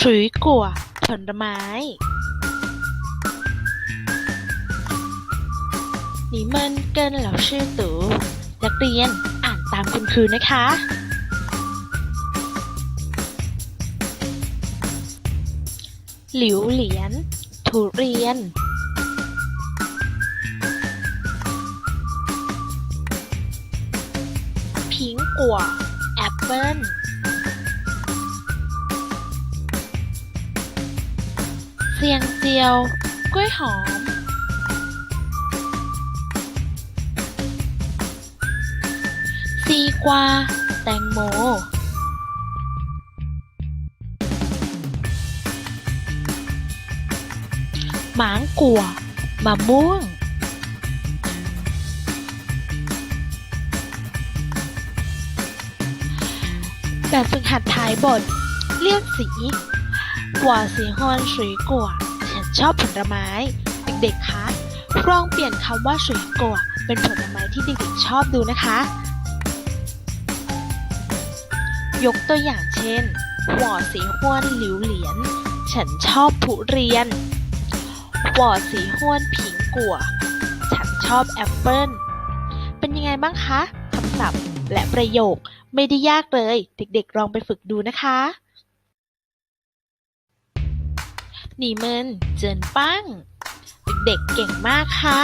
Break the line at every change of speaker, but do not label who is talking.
สุยกัวผลไม้ นี่มันเกินเหล่าชื่อตูนักเรียนอ่านตามคุณครูนะคะ หลิวเหรียญทุเรียน พิงกัวแอปเปิ้ล เสียงเจียว กล้วยหอม ซีกวา แตงโม หมางกัวมะม่วง แบบฝึกหัดท้ายบท เรียกสี หัวสีฮวนสุยกัวฉันชอบผลไม้ เด็กๆคะลองเปลี่ยนคำว่าสุยกัวเป็นผลไม้ที่เด็กๆชอบดูนะคะ ยกตัวอย่างเช่นหัวสีฮวนหลิวเหรียญฉันชอบทุเรียนหัวสีฮวนผิงกัวฉันชอบแอปเปิ้ลเป็นยังไงบ้างคะคำศัพท์และประโยคไม่ได้ยากเลย เด็กๆลองไปฝึกดูนะคะ หนีเมินเจินปั้ง เด็กๆเก่งมากค่ะ